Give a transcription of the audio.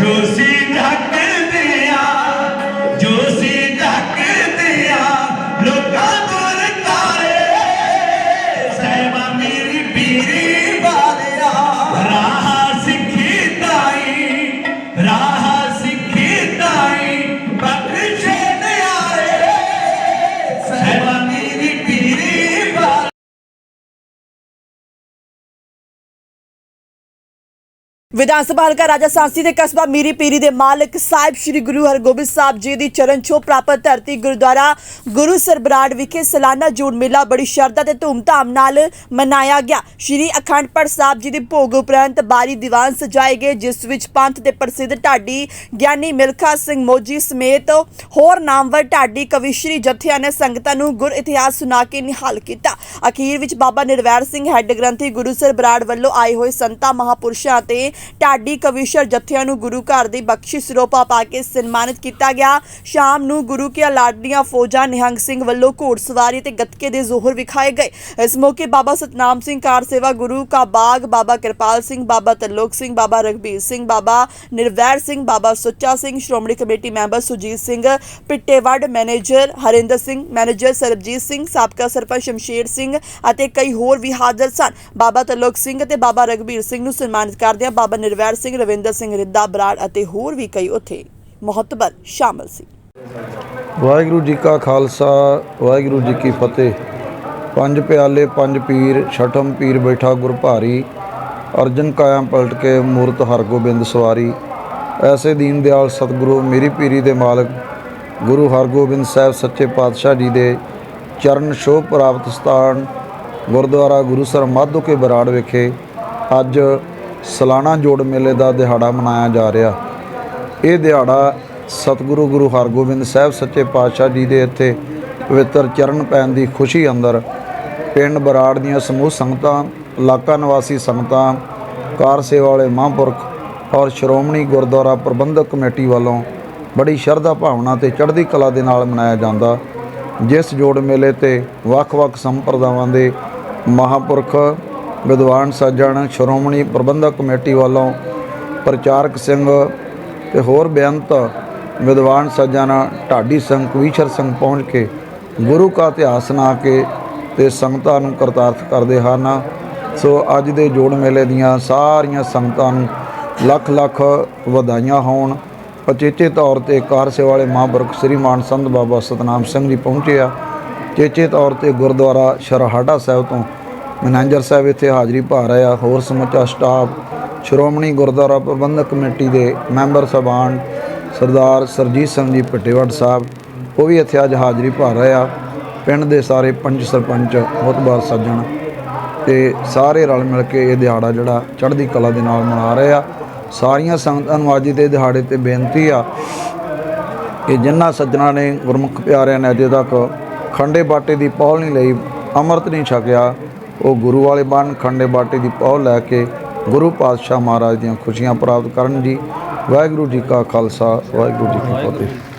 जो सी ਵਿਧਾਨ ਸਭਾ ਹਲਕਾ ਰਾਜਾ ਸਾਂਸੀ ਦੇ ਕਸਬਾ ਮੀਰੀ ਪੀਰੀ ਦੇ ਮਾਲਕ ਸਾਹਿਬ ਸ੍ਰੀ ਗੁਰੂ ਹਰਗੋਬਿੰਦ ਸਾਹਿਬ ਜੀ ਦੀ ਚਰਨ ਛੋਹ ਪ੍ਰਾਪਤ ਧਰਤੀ ਗੁਰਦੁਆਰਾ ਗੁਰੂ ਸਰਬਰਾੜ ਵਿਖੇ ਸਾਲਾਨਾ ਜੋੜ ਮੇਲਾ ਬੜੀ ਸ਼ਰਧਾ ਤੇ ਧੂਮਧਾਮ ਨਾਲ ਮਨਾਇਆ ਗਿਆ। ਸ੍ਰੀ ਅਖੰਡ ਪਾਠ ਸਾਹਿਬ ਜੀ ਦੇ ਭੋਗ ਉਪਰੰਤ ਬਾਰੀ ਦੀਵਾਨ ਸਜਾਏ ਗਏ, ਜਿਸ ਵਿੱਚ ਪੰਥ ਦੇ ਪ੍ਰਸਿੱਧ ਢਾਡੀ ਗਿਆਨੀ ਮਿਲਖਾ ਸਿੰਘ ਮੋਜੀ ਸਮੇਤ ਹੋਰ ਨਾਮਵਰ ਢਾਡੀ ਕਵਿਸ਼ਰੀ ਜਥਿਆਂ ਨੇ ਸੰਗਤਾਂ ਨੂੰ ਗੁਰ ਇਤਿਹਾਸ ਸੁਣਾ ਕੇ ਨਿਹਾਲ ਕੀਤਾ। ਅਖੀਰ ਵਿੱਚ ਬਾਬਾ ਨਿਰਵੈਰ ਸਿੰਘ ਹੈੱਡ ਗ੍ਰੰਥੀ ਗੁਰੂ ਸਰਬਰਾੜ ਵੱਲੋਂ ਆਏ ਹੋਏ ਸੰਤਾਂ, ਮਹਾਪੁਰਸ਼ਾਂ ਤੇ ਢਾਡੀ ਕਵਿਸ਼ਰ ਜਥਿਆਂ ਨੂੰ ਗੁਰੂ ਘਰ ਦੀ ਬਖਸ਼ਿਸ਼ ਸਰੋਪਾ ਪਾ ਕੇ ਸਨਮਾਨਿਤ ਕੀਤਾ ਗਿਆ। ਸ਼ਾਮ ਨੂੰ ਗੁਰੂ ਕੀ ਲਾਡਲੀਆਂ ਫੌਜਾਂ ਨਿਹੰਗ ਸਿੰਘ ਵੱਲੋਂ ਘੋੜਸਵਾਰੀ ਤੇ ਗੱਤਕੇ ਦੇ ਜ਼ੋਹਰ ਵਿਖਾਏ ਗਏ। ਇਸ ਮੌਕੇ ਬਾਬਾ ਸਤਨਾਮ ਸਿੰਘ ਕਾਰ ਸੇਵਾ ਗੁਰੂ ਕਾ ਬਾਗ, ਬਾਬਾ ਕਿਰਪਾਲ ਸਿੰਘ, ਬਾਬਾ ਤਰਲੋਕ ਸਿੰਘ, ਬਾਬਾ ਰਘਬੀਰ ਸਿੰਘ, ਬਾਬਾ ਨਿਰਵੈਰ ਸਿੰਘ, ਬਾਬਾ Sucha Singh, Shiromani committee member Sujit Singh, Pittewar manager Harinder Singh, manager Sarabjit Singh, ਸਾਬਕਾ ਸਰਪੰਚ ਸ਼ਮਸ਼ੇਰ ਸਿੰਘ ਅਤੇ ਕਈ ਹੋਰ ਵੀ ਹਾਜ਼ਰ ਸਨ। ਬਾਬਾ ਤਰਲੋਕ ਸਿੰਘ ਅਤੇ ਬਾਬਾ ਰਘਬੀਰ ਸਿੰਘ ਨੂੰ ਸਨਮਾਨਿਤ ਕਰਦਿਆਂ ਬਾਬਾ ਨਿਰਵੈਰ ਸਿੰਘ, ਰਵਿੰਦਰ ਸਿੰਘ ਰਿੱਦਾ ਬਰਾੜ ਅਤੇ ਹੋਰ ਵੀ ਕਈ ਉੱਥੇ ਮਹੱਤਵ ਸ਼ਾਮਲ ਸੀ। ਵਾਹਿਗੁਰੂ ਜੀ ਕਾ ਖਾਲਸਾ, ਵਾਹਿਗੁਰੂ ਜੀ ਕੀ ਫਤਿਹ। ਪੰਜ ਪਿਆਲੇ, ਪੰਜ ਪੀਰ, ਛਠਮ ਪੀਰ ਬੈਠਾ ਗੁਰ ਭਾਰੀ ਅਰਜਨ ਕਾਇਆ ਪਲਟ ਕੇ ਮੂਰਤ ਹਰਗੋਬਿੰਦ ਸਵਾਰੀ। ਐਸੇ ਦੀਨ ਦਿਆਲ ਸਤਿਗੁਰੂ, ਮੇਰੀ ਪੀਰੀ ਦੇ ਮਾਲਕ, ਗੁਰੂ ਹਰਗੋਬਿੰਦ ਸਾਹਿਬ ਸੱਚੇ ਪਾਤਸ਼ਾਹ ਜੀ ਦੇ ਚਰਨ ਸ਼ੋਭ ਪ੍ਰਾਪਤ ਸਥਾਨ, ਗੁਰਦੁਆਰਾ ਗੁਰੂਸਰ ਮਾਧੋ ਕੇ ਬਰਾੜ ਵਿਖੇ। ਅੱਜ ਸਾਲਾਨਾ ਜੋੜ ਮੇਲੇ ਦਾ ਦਿਹਾੜਾ ਮਨਾਇਆ ਜਾ ਰਿਹਾ। ਇਹ ਦਿਹਾੜਾ ਸਤਿਗੁਰੂ ਗੁਰੂ ਹਰਗੋਬਿੰਦ ਸਾਹਿਬ ਸੱਚੇ ਪਾਤਸ਼ਾਹ ਜੀ ਦੇ ਇੱਥੇ ਪਵਿੱਤਰ ਚਰਨ ਪੈਣ ਦੀ ਖੁਸ਼ੀ ਅੰਦਰ ਪਿੰਡ ਬਰਾੜ ਦੀਆਂ ਸਮੂਹ ਸੰਗਤਾਂ, ਇਲਾਕਾ ਨਿਵਾਸੀ ਸੰਗਤਾਂ, ਕਾਰ ਸੇਵਾ ਵਾਲੇ ਮਹਾਂਪੁਰਖ ਔਰ ਸ਼੍ਰੋਮਣੀ ਗੁਰਦੁਆਰਾ ਪ੍ਰਬੰਧਕ ਕਮੇਟੀ ਵੱਲੋਂ ਬੜੀ ਸ਼ਰਧਾ ਭਾਵਨਾ ਤੇ ਚੜ੍ਹਦੀ ਕਲਾ ਦੇ ਨਾਲ ਮਨਾਇਆ ਜਾਂਦਾ। ਜਿਸ ਜੋੜ ਮੇਲੇ ਤੇ ਵੱਖ-ਵੱਖ ਸੰਪਰਦਾਵਾਂ ਦੇ ਮਹਾਂਪੁਰਖ ਵਿਦਵਾਨ ਸੱਜਣ, ਸ਼੍ਰੋਮਣੀ ਪ੍ਰਬੰਧਕ ਕਮੇਟੀ ਵੱਲੋਂ ਪ੍ਰਚਾਰਕ ਸਿੰਘ ਤੇ ਹੋਰ ਬੇਅੰਤ ਵਿਦਵਾਨ ਸੱਜਣ ਢਾਡੀ ਸਿੰਘ, ਕਵੀਸ਼ਰ ਸਿੰਘ ਪਹੁੰਚ ਕੇ ਗੁਰੂ ਕਾ ਇਤਿਹਾਸ ਸੁਣਾ ਕੇ ਤੇ ਸੰਗਤਾਂ ਨੂੰ ਕਰਤਾਰਥ ਕਰਦੇ ਹਨ। ਸੋ ਅੱਜ ਦੇ ਜੋੜ ਮੇਲੇ ਦੀਆਂ ਸਾਰੀਆਂ ਸੰਗਤਾਂ ਨੂੰ ਲੱਖ ਲੱਖ ਵਧਾਈਆਂ ਹੋਣ। ਅਚੇਚੇ ਤੌਰ ਤੇ ਕਾਰ ਸੇਵਾ ਵਾਲੇ ਮਹਾਂਪੁਰਖ ਸ੍ਰੀ ਮਾਨ ਸੰਤ ਬਾਬਾ ਸਤਨਾਮ ਸਿੰਘ ਜੀ ਪਹੁੰਚੇ ਆ। ਚੇਚੇ ਤੌਰ ਤੇ ਗੁਰਦੁਆਰਾ ਸ਼ਰਹਾੜਾ ਸਾਹਿਬ ਤੋਂ ਮੈਨੇਜਰ ਸਾਹਿਬ ਇੱਥੇ ਹਾਜ਼ਰੀ ਭਰ ਰਹੇ ਆ। ਹੋਰ ਸਮੁੱਚਾ ਸਟਾਫ ਸ਼੍ਰੋਮਣੀ ਗੁਰਦੁਆਰਾ ਪ੍ਰਬੰਧਕ ਕਮੇਟੀ ਦੇ ਮੈਂਬਰ ਸਭਾਨ ਸਰਦਾਰ ਸਰਜੀਤ ਸਿੰਘ ਜੀ ਪਟੇਵੜ ਸਾਹਿਬ, ਉਹ ਵੀ ਇੱਥੇ ਅੱਜ ਹਾਜ਼ਰੀ ਭਰ ਰਹੇ ਆ। ਪਿੰਡ ਦੇ ਸਾਰੇ ਪੰਚ ਸਰਪੰਚ ਬਹੁਤ ਮੁਤਬਾਰ ਸੱਜਣ ਤੇ ਸਾਰੇ ਰਲ ਮਿਲ ਕੇ ਇਹ ਦਿਹਾੜਾ ਜਿਹੜਾ ਚੜ੍ਹਦੀ ਕਲਾ ਦੇ ਨਾਲ ਮਨਾ ਰਹੇ ਆ। ਸਾਰੀਆਂ ਸੰਗਤਾਂ ਨੂੰ ਅੱਜ ਦੇ ਦਿਹਾੜੇ ਤੇ ਬੇਨਤੀ ਆ ਕਿ ਜਿਨ੍ਹਾਂ ਸੱਜਣਾ ਨੇ ਗੁਰਮੁਖ ਪਿਆਰਿਆਂ ਨੇ ਅਜੇ ਤੱਕ ਖੰਡੇ ਬਾਟੇ ਦੀ ਪਹੁਲ ਨਹੀਂ ਲਈ, ਅੰਮ੍ਰਿਤ ਨਹੀਂ ਛਕਿਆ ਉਹ ਗੁਰੂ ਵਾਲੇ ਬਣ, ਖੰਡੇ ਬਾਟੇ ਦੀ ਪਹੁਲ ਲੈ ਕੇ ਗੁਰੂ ਪਾਤਸ਼ਾਹ ਮਹਾਰਾਜ ਦੀਆਂ ਖੁਸ਼ੀਆਂ ਪ੍ਰਾਪਤ ਕਰਨ ਜੀ। ਵਾਹਿਗੁਰੂ ਜੀ ਕਾ ਖਾਲਸਾ, ਵਾਹਿਗੁਰੂ ਜੀ ਕੀ ਫਤਿਹ।